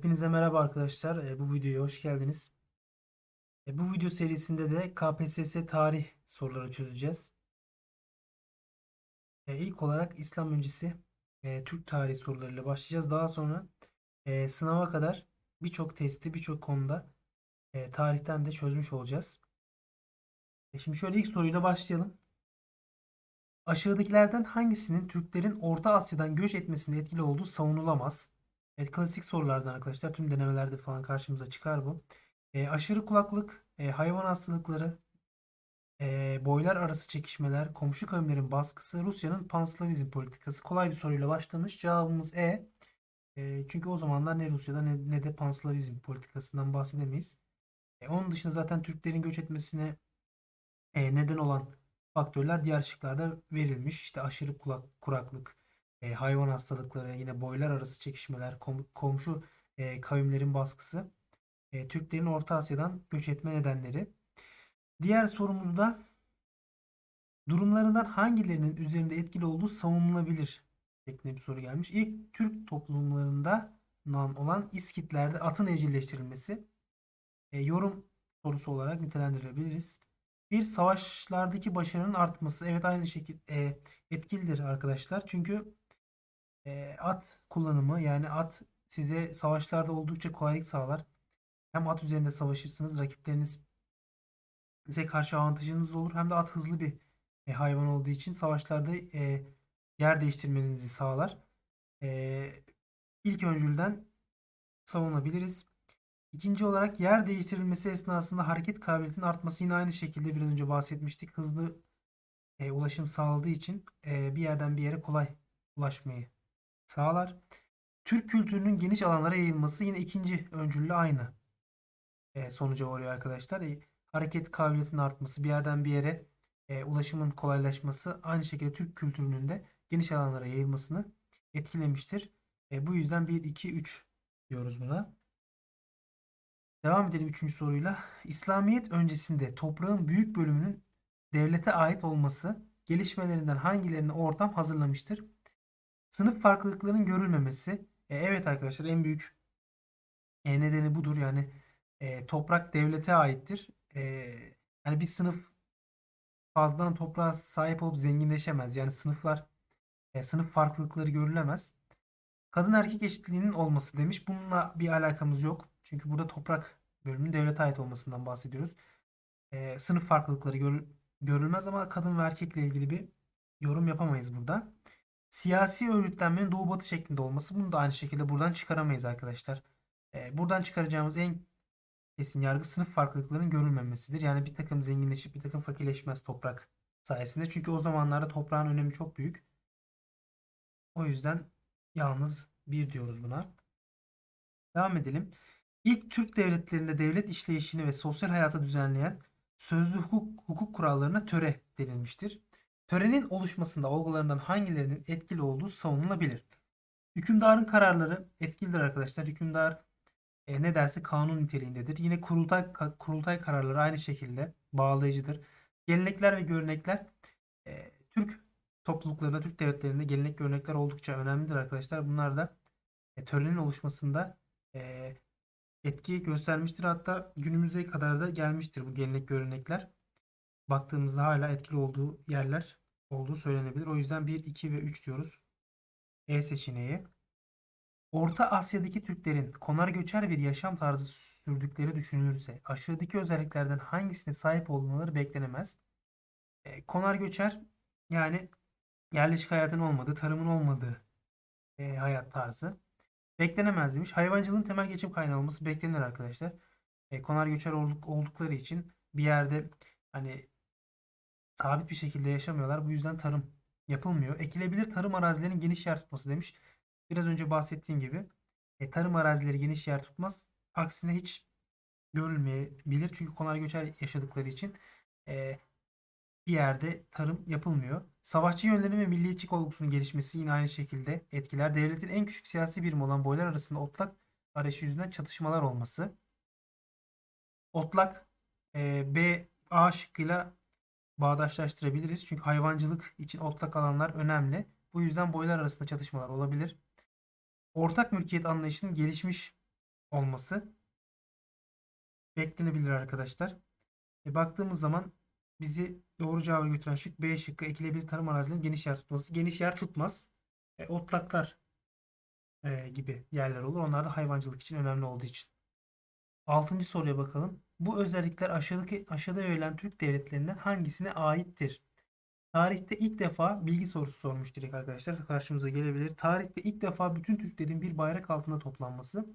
Hepinize merhaba arkadaşlar. E, bu videoya hoş geldiniz. E, bu video serisinde de KPSS tarih soruları çözeceğiz. E, ilk olarak İslam öncesi e, Türk tarihi sorularıyla başlayacağız. Daha sonra e, sınava kadar birçok testi birçok konuda e, tarihten de çözmüş olacağız. Şimdi şöyle ilk soruyla başlayalım. Aşağıdakilerden hangisinin Türklerin Orta Asya'dan göç etmesinde etkili olduğu savunulamaz? Evet klasik sorulardan arkadaşlar tüm denemelerde falan karşımıza çıkar bu. E, aşırı kulaklık, e, hayvan hastalıkları, e, boylar arası çekişmeler, komşu kavimlerin baskısı, Rusya'nın panslavizm politikası. Kolay bir soruyla başlamış. Cevabımız E. E, çünkü o zamanlar ne Rusya'da ne, ne de panslavizm politikasından bahsedemeyiz. E, onun dışında zaten Türklerin göç etmesine e, neden olan faktörler diğer şıklarda verilmiş. İşte aşırı kulak, kuraklık, e, hayvan hastalıkları, yine boylar arası çekişmeler, kom- komşu e, kavimlerin baskısı, e, Türklerin Orta Asya'dan göç etme nedenleri. Diğer sorumuzda durumlarından hangilerinin üzerinde etkili olduğu savunulabilir şeklinde bir soru gelmiş. İlk Türk toplumlarında olan İskitlerde atın evcilleştirilmesi e, yorum sorusu olarak nitelendirilebiliriz. Bir savaşlardaki başarının artması evet aynı şekilde e, etkilidir arkadaşlar. Çünkü e, at kullanımı yani at size savaşlarda oldukça kolaylık sağlar. Hem at üzerinde savaşırsınız rakipleriniz size karşı avantajınız olur hem de at hızlı bir e, hayvan olduğu için savaşlarda e, yer değiştirmenizi sağlar. E, ilk öncülden savunabiliriz. İkinci olarak yer değiştirilmesi esnasında hareket kabiliyetinin artması yine aynı şekilde bir önce bahsetmiştik. Hızlı e, ulaşım sağladığı için e, bir yerden bir yere kolay ulaşmayı sağlar. Türk kültürünün geniş alanlara yayılması yine ikinci öncülle aynı e, sonuca varıyor arkadaşlar. E, hareket kabiliyetinin artması, bir yerden bir yere e, ulaşımın kolaylaşması aynı şekilde Türk kültürünün de geniş alanlara yayılmasını etkilemiştir. E, bu yüzden 1, 2, 3 diyoruz buna. Devam edelim üçüncü soruyla. İslamiyet öncesinde toprağın büyük bölümünün devlete ait olması gelişmelerinden hangilerini ortam hazırlamıştır? Sınıf farklılıklarının görülmemesi. E, evet arkadaşlar en büyük e, nedeni budur. Yani e, toprak devlete aittir. E, yani bir sınıf fazladan toprağa sahip olup zenginleşemez. Yani sınıflar e, sınıf farklılıkları görülemez. Kadın erkek eşitliğinin olması demiş. Bununla bir alakamız yok. Çünkü burada toprak bölümünün devlete ait olmasından bahsediyoruz. E, sınıf farklılıkları gör, görülmez ama kadın ve erkekle ilgili bir yorum yapamayız burada. Siyasi örgütlenmenin doğu batı şeklinde olması bunu da aynı şekilde buradan çıkaramayız arkadaşlar. E, buradan çıkaracağımız en kesin yargı sınıf farklılıklarının görülmemesidir. Yani bir takım zenginleşip bir takım fakirleşmez toprak sayesinde. Çünkü o zamanlarda toprağın önemi çok büyük. O yüzden yalnız bir diyoruz buna. Devam edelim. İlk Türk devletlerinde devlet işleyişini ve sosyal hayata düzenleyen sözlü hukuk, hukuk kurallarına töre denilmiştir. Törenin oluşmasında olgularından hangilerinin etkili olduğu savunulabilir. Hükümdarın kararları etkilidir arkadaşlar. Hükümdar e, ne derse kanun niteliğindedir. Yine kurultay kurultay kararları aynı şekilde bağlayıcıdır. Gelenekler ve görenekler e, Türk topluluklarında, Türk devletlerinde gelenek görenekler oldukça önemlidir arkadaşlar. Bunlar da e, törenin oluşmasında e, etki göstermiştir. Hatta günümüze kadar da gelmiştir bu gelenek görenekler. Baktığımızda hala etkili olduğu yerler olduğu söylenebilir. O yüzden 1, 2 ve 3 diyoruz. E seçeneği. Orta Asya'daki Türklerin konar göçer bir yaşam tarzı sürdükleri düşünülürse aşağıdaki özelliklerden hangisine sahip olmaları beklenemez. E, konar göçer yani yerleşik hayatın olmadığı, tarımın olmadığı e, hayat tarzı. Beklenemez demiş. Hayvancılığın temel geçim kaynağı olması beklenir arkadaşlar. E, konar göçer olduk, oldukları için bir yerde hani sabit bir şekilde yaşamıyorlar. Bu yüzden tarım yapılmıyor. Ekilebilir tarım arazilerinin geniş yer tutması demiş. Biraz önce bahsettiğim gibi e, tarım arazileri geniş yer tutmaz. Aksine hiç görülmeyebilir. Çünkü konar göçer yaşadıkları için e, bir yerde tarım yapılmıyor. Savaşçı yönlerinin ve milliyetçi olgusunun gelişmesi yine aynı şekilde etkiler. Devletin en küçük siyasi birim olan boylar arasında otlak arayışı yüzünden çatışmalar olması. Otlak e, B A şıkkıyla bağdaşlaştırabiliriz. Çünkü hayvancılık için otlak alanlar önemli. Bu yüzden boylar arasında çatışmalar olabilir. Ortak mülkiyet anlayışının gelişmiş olması beklenebilir arkadaşlar. E, baktığımız zaman bizi doğru cevaba götüren şık B şıkkı ekilebilir tarım arazilerinin geniş yer tutması. Geniş yer tutmaz. E, otlaklar e, gibi yerler olur. Onlar da hayvancılık için önemli olduğu için. Altıncı soruya bakalım. Bu özellikler aşağıdaki aşağıda verilen Türk devletlerinden hangisine aittir? Tarihte ilk defa bilgi sorusu sormuş direkt arkadaşlar. Karşımıza gelebilir. Tarihte ilk defa bütün Türklerin bir bayrak altında toplanması,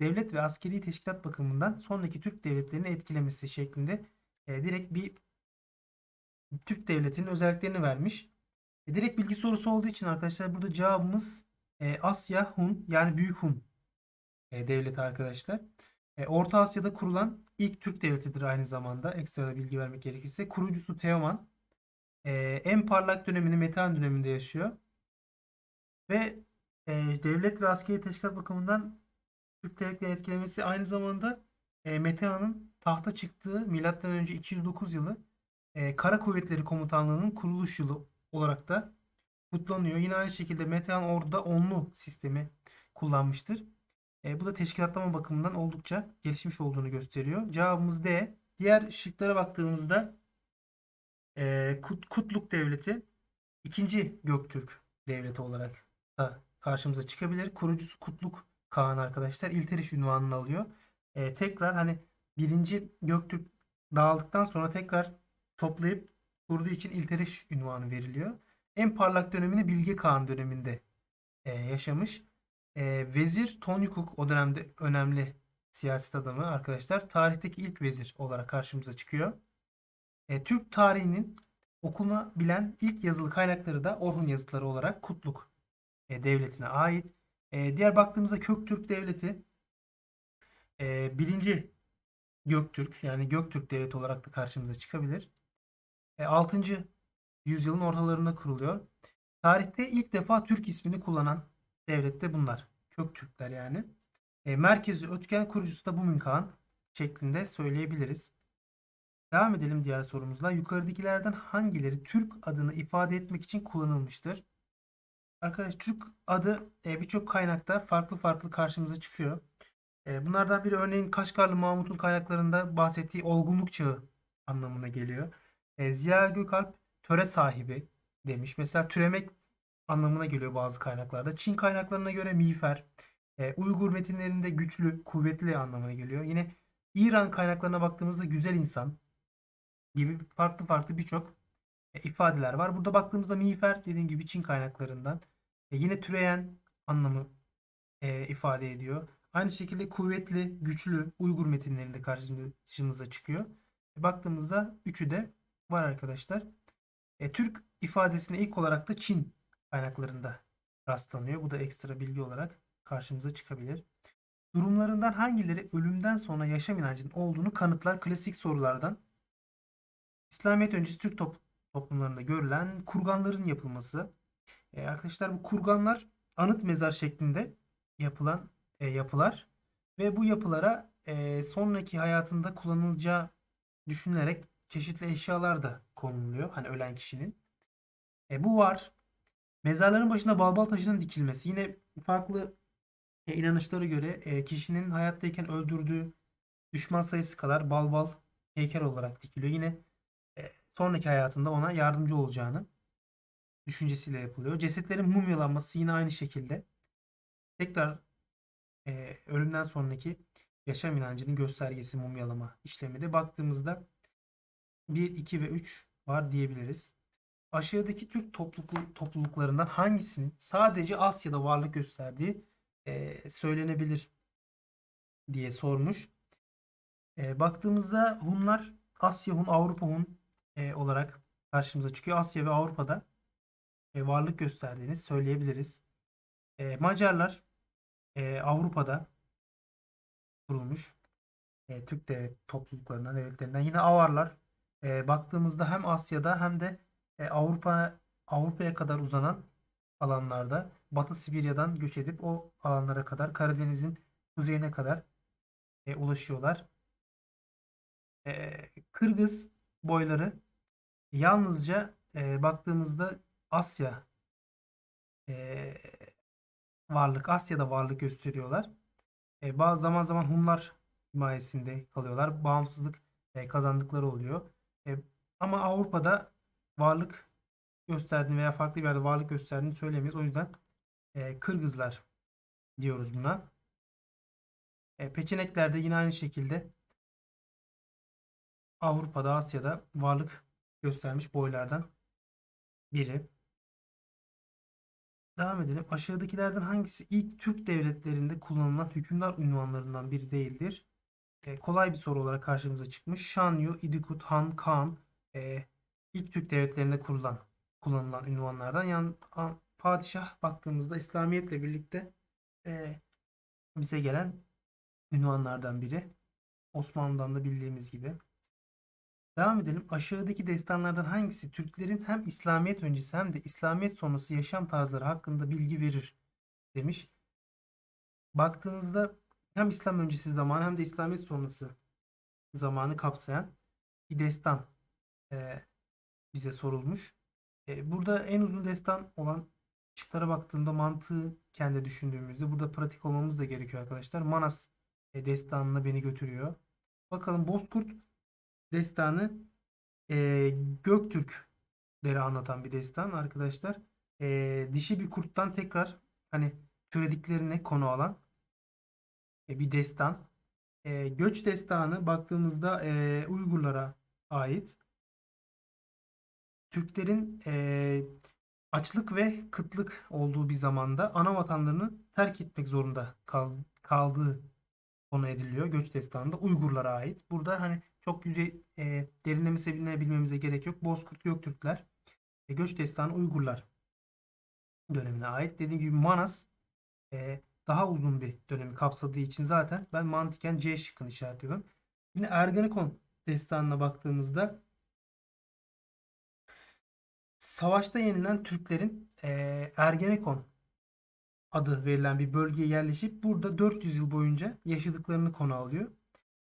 devlet ve askeri teşkilat bakımından sonraki Türk devletlerini etkilemesi şeklinde e, direkt bir Türk devletinin özelliklerini vermiş. E, direkt bilgi sorusu olduğu için arkadaşlar burada cevabımız e, Asya Hun yani Büyük Hun e, devleti arkadaşlar. E, Orta Asya'da kurulan ilk Türk devletidir aynı zamanda. Ekstra da bilgi vermek gerekirse. Kurucusu Teoman. E, en parlak dönemini Metehan döneminde yaşıyor. Ve e, devlet ve askeri teşkilat bakımından Türk devletlerini etkilemesi aynı zamanda Metehan'ın tahta çıktığı önce 209 yılı Kara Kuvvetleri Komutanlığı'nın kuruluş yılı olarak da kutlanıyor. Yine aynı şekilde Metehan orada onlu sistemi kullanmıştır. E, bu da teşkilatlama bakımından oldukça gelişmiş olduğunu gösteriyor. Cevabımız D. Diğer şıklara baktığımızda e, Kut, Kutluk Devleti ikinci Göktürk Devleti olarak da karşımıza çıkabilir. Kurucusu Kutluk Kağan arkadaşlar. İlteriş ünvanını alıyor. E, tekrar hani birinci Göktürk dağıldıktan sonra tekrar toplayıp kurduğu için İlteriş ünvanı veriliyor. En parlak dönemini Bilge Kağan döneminde e, yaşamış. E, vezir Tonyukuk o dönemde önemli siyaset adamı arkadaşlar. Tarihteki ilk vezir olarak karşımıza çıkıyor. E, Türk tarihinin okunabilen ilk yazılı kaynakları da Orhun yazıtları olarak Kutluk e, devletine ait. E, diğer baktığımızda Köktürk devleti e, birinci Göktürk yani Göktürk devleti olarak da karşımıza çıkabilir. E, 6. yüzyılın ortalarında kuruluyor. Tarihte ilk defa Türk ismini kullanan devlet de bunlar. Köktürkler yani. E, merkezi Ötken kurucusu da Bumin Kağan şeklinde söyleyebiliriz. Devam edelim diğer sorumuzla. Yukarıdakilerden hangileri Türk adını ifade etmek için kullanılmıştır? Arkadaşlar Türk adı e, birçok kaynakta farklı farklı karşımıza çıkıyor. E, bunlardan biri örneğin Kaşgarlı Mahmut'un kaynaklarında bahsettiği olgunluk çağı anlamına geliyor. E, Ziya Gökalp töre sahibi demiş. Mesela türemek anlamına geliyor bazı kaynaklarda. Çin kaynaklarına göre miğfer. E, Uygur metinlerinde güçlü, kuvvetli anlamına geliyor. Yine İran kaynaklarına baktığımızda güzel insan gibi farklı farklı birçok e, ifadeler var. Burada baktığımızda miğfer dediğim gibi Çin kaynaklarından. E, yine türeyen anlamı e, ifade ediyor. Aynı şekilde kuvvetli, güçlü Uygur metinlerinde karşımıza çıkıyor. E, baktığımızda üçü de var arkadaşlar. E, Türk ifadesine ilk olarak da Çin kaynaklarında rastlanıyor. Bu da ekstra bilgi olarak karşımıza çıkabilir. Durumlarından hangileri ölümden sonra yaşam inancının olduğunu kanıtlar klasik sorulardan. İslamiyet öncesi Türk top- toplumlarında görülen kurganların yapılması. E, arkadaşlar bu kurganlar anıt mezar şeklinde yapılan e, yapılar ve bu yapılara e, sonraki hayatında kullanılacağı düşünülerek çeşitli eşyalar da konuluyor. Hani ölen kişinin. E, bu var. Mezarların başına balbal taşının dikilmesi. Yine farklı e, inanışlara göre e, kişinin hayattayken öldürdüğü düşman sayısı kadar balbal heykel olarak dikiliyor. Yine e, sonraki hayatında ona yardımcı olacağını düşüncesiyle yapılıyor. Cesetlerin mumyalanması yine aynı şekilde. Tekrar e, ölümden sonraki yaşam inancının göstergesi mumyalama işlemi de baktığımızda 1, 2 ve 3 var diyebiliriz. Aşağıdaki Türk topluluk, topluluklarından hangisinin sadece Asya'da varlık gösterdiği e, söylenebilir diye sormuş. E, baktığımızda Hunlar Asya Hun, Avrupa Hun e, olarak karşımıza çıkıyor. Asya ve Avrupa'da e, varlık gösterdiğini söyleyebiliriz. E, Macarlar e, Avrupa'da kurulmuş. E, Türk devlet topluluklarından, devletlerinden. Yine Avarlar e, baktığımızda hem Asya'da hem de e, Avrupa Avrupa'ya kadar uzanan alanlarda Batı Sibirya'dan göç edip o alanlara kadar Karadeniz'in kuzeyine kadar e, ulaşıyorlar. E, Kırgız boyları yalnızca e, baktığımızda Asya e, varlık Asya'da varlık gösteriyorlar. E, bazı zaman zaman Hunlar himayesinde kalıyorlar. Bağımsızlık e, kazandıkları oluyor. E, ama Avrupa'da varlık gösterdiğini veya farklı bir yerde varlık gösterdiğini söyleyemeyiz. O yüzden e, Kırgızlar diyoruz buna. E, Peçenekler de yine aynı şekilde Avrupa'da, Asya'da varlık göstermiş boylardan biri. Devam edelim. Aşağıdakilerden hangisi ilk Türk devletlerinde kullanılan hükümdar unvanlarından biri değildir? E, kolay bir soru olarak karşımıza çıkmış. Şanyu, İdikut, Han, Kaan e, ilk Türk devletlerinde kurulan kullanılan ünvanlardan. Yani padişah baktığımızda İslamiyetle birlikte e, bize gelen ünvanlardan biri. Osmanlı'dan da bildiğimiz gibi. Devam edelim. Aşağıdaki destanlardan hangisi Türklerin hem İslamiyet öncesi hem de İslamiyet sonrası yaşam tarzları hakkında bilgi verir demiş. Baktığınızda hem İslam öncesi zamanı hem de İslamiyet sonrası zamanı kapsayan bir destan e, bize sorulmuş. E, burada en uzun destan olan şıklara baktığımda mantığı kendi düşündüğümüzde burada pratik olmamız da gerekiyor arkadaşlar. Manas e, destanına beni götürüyor. Bakalım Bozkurt destanı e, Göktürkleri anlatan bir destan arkadaşlar. E, dişi bir kurttan tekrar hani türediklerine konu alan e, bir destan. E, Göç destanı baktığımızda e, Uygurlara ait. Türklerin e, açlık ve kıtlık olduğu bir zamanda ana vatanlarını terk etmek zorunda kal, kaldığı konu ediliyor. Göç destanında Uygurlara ait. Burada hani çok yüzey e, derinlemesine bilmemize gerek yok. Bozkurt Göktürkler e, göç destanı Uygurlar dönemine ait. Dediğim gibi Manas e, daha uzun bir dönemi kapsadığı için zaten ben mantıken C şıkkını işaretliyorum. Yine Ergenekon destanına baktığımızda savaşta yenilen Türklerin e, Ergenekon adı verilen bir bölgeye yerleşip burada 400 yıl boyunca yaşadıklarını konu alıyor.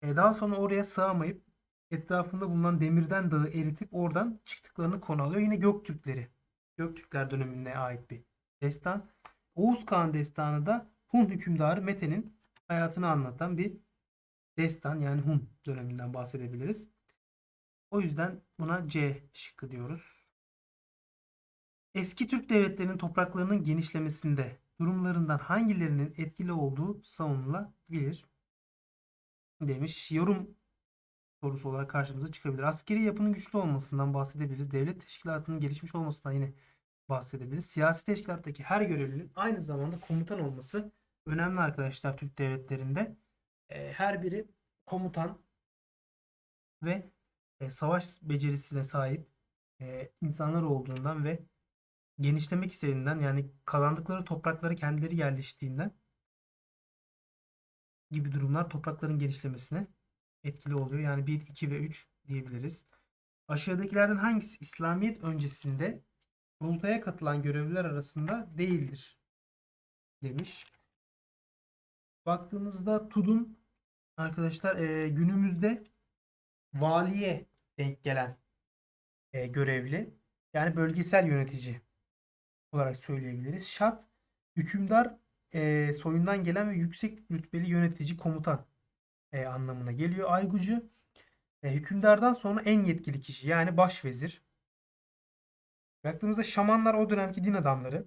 E, daha sonra oraya sığamayıp etrafında bulunan demirden dağı eritip oradan çıktıklarını konu alıyor. Yine Göktürkleri. Göktürkler dönemine ait bir destan. Oğuz Kağan destanı da Hun hükümdarı Mete'nin hayatını anlatan bir destan. Yani Hun döneminden bahsedebiliriz. O yüzden buna C şıkkı diyoruz. Eski Türk devletlerinin topraklarının genişlemesinde durumlarından hangilerinin etkili olduğu savunulabilir demiş. Yorum sorusu olarak karşımıza çıkabilir. Askeri yapının güçlü olmasından bahsedebiliriz. Devlet teşkilatının gelişmiş olmasından yine bahsedebiliriz. Siyasi teşkilattaki her görevlinin aynı zamanda komutan olması önemli arkadaşlar Türk devletlerinde. E, her biri komutan ve e, savaş becerisine sahip e, insanlar olduğundan ve genişlemek istediğinden yani kazandıkları toprakları kendileri yerleştiğinden gibi durumlar toprakların genişlemesine etkili oluyor. Yani 1, 2 ve 3 diyebiliriz. Aşağıdakilerden hangisi İslamiyet öncesinde kurultaya katılan görevliler arasında değildir? Demiş. Baktığımızda Tudun arkadaşlar e, günümüzde valiye denk gelen e, görevli. Yani bölgesel yönetici olarak söyleyebiliriz. Şat hükümdar e, soyundan gelen ve yüksek rütbeli yönetici komutan e, anlamına geliyor. Aygucu e, hükümdardan sonra en yetkili kişi yani başvezir. Baktığımızda şamanlar o dönemki din adamları.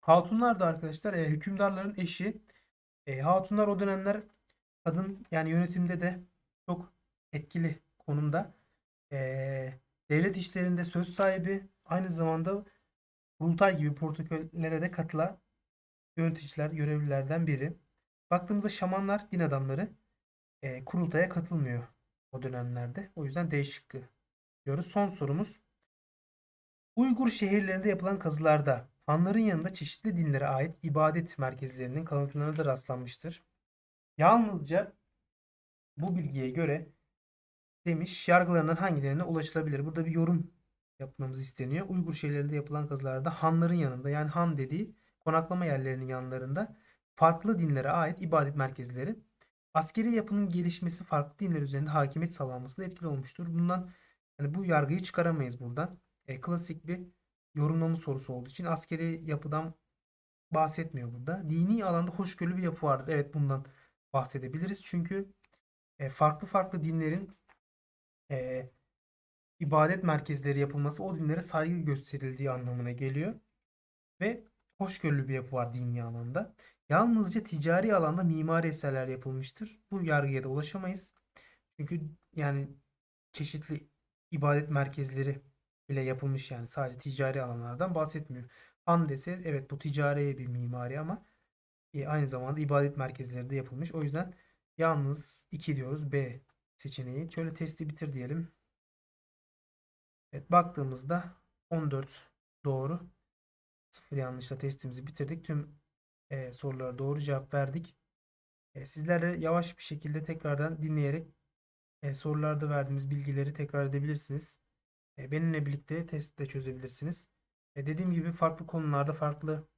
Hatunlar da arkadaşlar e, hükümdarların eşi. E, hatunlar o dönemler kadın yani yönetimde de çok etkili konumda. E, devlet işlerinde söz sahibi aynı zamanda kurultay gibi protokollere de katılan yöneticiler, görevlilerden biri. Baktığımızda şamanlar, din adamları e, kurultaya katılmıyor o dönemlerde. O yüzden D şıkkı diyoruz. Son sorumuz. Uygur şehirlerinde yapılan kazılarda hanların yanında çeşitli dinlere ait ibadet merkezlerinin kalıntılarına da rastlanmıştır. Yalnızca bu bilgiye göre demiş yargılarından hangilerine ulaşılabilir? Burada bir yorum yapmamız isteniyor. Uygur şehirlerinde yapılan kazılarda hanların yanında yani han dediği konaklama yerlerinin yanlarında farklı dinlere ait ibadet merkezleri askeri yapının gelişmesi farklı dinler üzerinde hakimiyet sağlanmasında etkili olmuştur. Bundan yani bu yargıyı çıkaramayız burada. E, klasik bir yorumlama sorusu olduğu için askeri yapıdan bahsetmiyor burada. Dini alanda hoşgörülü bir yapı vardır. Evet bundan bahsedebiliriz. Çünkü e, farklı farklı dinlerin e, ibadet merkezleri yapılması o dinlere saygı gösterildiği anlamına geliyor. Ve hoşgörülü bir yapı var dini alanda. Yalnızca ticari alanda mimari eserler yapılmıştır. Bu yargıya da ulaşamayız. Çünkü yani çeşitli ibadet merkezleri bile yapılmış yani sadece ticari alanlardan bahsetmiyor. Han dese evet bu ticari bir mimari ama e, aynı zamanda ibadet merkezleri de yapılmış. O yüzden yalnız 2 diyoruz B seçeneği. Şöyle testi bitir diyelim. Evet baktığımızda 14 doğru. 0 yanlışla testimizi bitirdik. Tüm e, sorulara doğru cevap verdik. E, sizler de yavaş bir şekilde tekrardan dinleyerek e, sorularda verdiğimiz bilgileri tekrar edebilirsiniz. E, benimle birlikte test de çözebilirsiniz. E, dediğim gibi farklı konularda farklı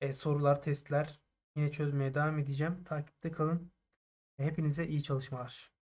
e, sorular, testler yine çözmeye devam edeceğim. Takipte kalın. E, hepinize iyi çalışmalar.